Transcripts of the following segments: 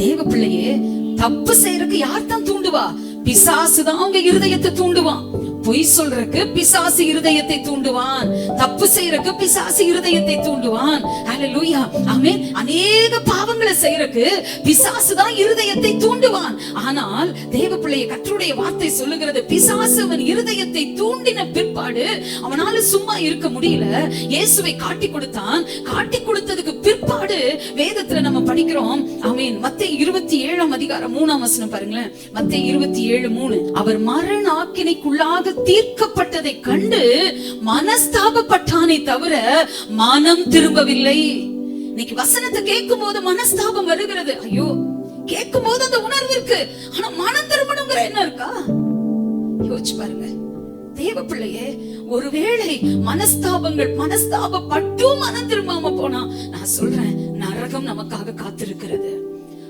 தேவ பிள்ளையே தப்பு செய்யறதுக்கு யார் தான் தூண்டுவா? பிசாசுதான் உங்க இருதயத்தை தூண்டுவான். பொய் சொல்றதுக்கு பிசாசு இருதயத்தை தூண்டுவான். தப்பு செய்யறதுக்கு பிசாசு இருதயத்தை தூண்டுவான். ஹalleluya ஆமென் அநேக பாவங்களை செய்யறதுக்கு பிசாசு தான் இருதயத்தை தூண்டுவான். ஆனால் தேவ பிள்ளைய கர்த்தருடைய வார்த்தை சொல்லுகிறது பிசாசு அவன் இருதயத்தை தூண்டின பிற்பாடு அவனால சும்மா இருக்க முடியல. இயேசுவை காட்டி கொடுத்தான். காட்டி கொடுத்ததுக்கு பிற்பாடு வேதத்துல நம்ம படிக்கிறோம். ஆமென் மத்தேயு இருபத்தி ஏழாம் அதிகாரம் மூணாம் வசனம் பாருங்களேன். மத்தேயு இருபத்தி ஏழு மூணு. அவர் மரண ஆக்கினைக்குள்ளாக தீர்க்கப்பட்டதை கண்டு மனஸ்தாபப்பட்டானே தவிர மனம் திரும்பவில்லை. இன்னைக்கு வசனத்தை கேட்கும் போது மனஸ்தாபம் வருகிறது. ஐயோ கேட்கும் போது அந்த உணர்வு இருக்கு. ஆனா மனம் திரும்பணுங்கிற என்ன இருக்கா? யோசிச்சு பாருங்க. தேவ பிள்ளையே ஒருவேளை மனஸ்தாபங்கள் மனஸ்தாபப்பட்டும் மனம் திரும்பாம போனா நான் சொல்றேன் நரகம் நமக்காக காத்திருக்கிறது.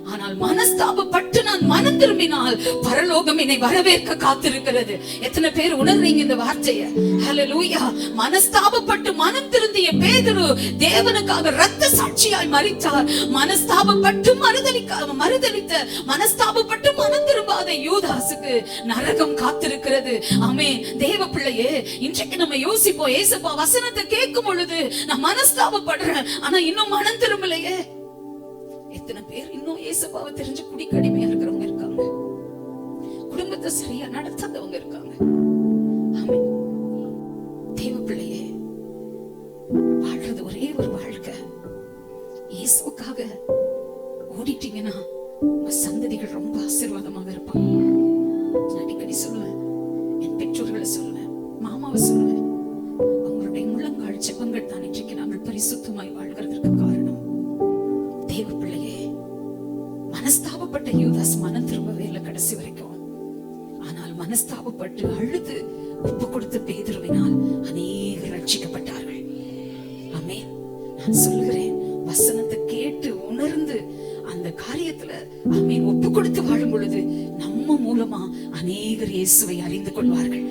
ஆனால் மனஸ்தாபப்பட்டு நான் மனம் திரும்பினால் பரலோகம் என்னை வரவேற்க காத்திருக்கிறது. எத்தனை பேர் உணர்றீங்க இந்த வார்த்தைய? ஹalleluya மனஸ்தாபப்பட்டு மனம் திருந்திய பேதுரு தேவனுக்காக ரத்த சாட்சியாய் மறித்தார் மனஸ்தாபப்பட்டு மறுதளிக்க மறுதளித்த மனஸ்தாபப்பட்டு மனம் திரும்பாத யூதாசுக்கு நரகம் காத்திருக்கிறது. ஆமே தேவ பிள்ளையே இன்றைக்கு நம்ம யோசிப்போம். ஏசப்பா வசனத்தை கேட்கும் பொழுது நான் மனஸ்தாபப்படுறேன் ஆனா இன்னும் மனம் திரும்பலையே. எத்தனை பேர் இன்னும் ஏசப்பாவை தெரிஞ்சு குடி அடிமையா இருக்கிறவங்க இருக்காங்க. குடும்பத்தை சரியா நடத்தாதவங்க இருக்காங்க. தேவ பிள்ளையே வாழ்றது ஒரே ஒரு வாழ்க்கை. இயேசுக்காக ஓடிட்டீங்கன்னா உங்க சந்ததிகள் ரொம்ப ஆசீர்வாதமாக இருப்பாங்க. நான் அடிக்கடி சொல்லுவேன் என் பெற்றோர்களை சொல்லுவேன் மாமாவை சொல்லுவேன் அவங்களுடைய முழங்கால் ஜெபங்கள் தான் இன்றைக்கு நாங்கள் பரிசுத்தமாய் வாழ்கிறதற்கு காரணம். மனஸ்தாபப்பட்ட யூதாஸ் மனம் திரும்பவே இல்லை கடைசி வரைக்கும். ஆனால் மனஸ்தாபப்பட்டு அழுது ஒப்பு கொடுத்த பேதுருவினால் அநேகர் ரட்சிக்கப்பட்டார்கள். ஆமென். நான் சொல்கிறேன் வசனத்தை கேட்டு உணர்ந்து அந்த காரியத்துல ஆமென் ஒப்பு கொடுத்து வாழும் பொழுது நம்ம மூலமா அநேகர் இயேசுவை அறிந்து கொள்வார்கள்.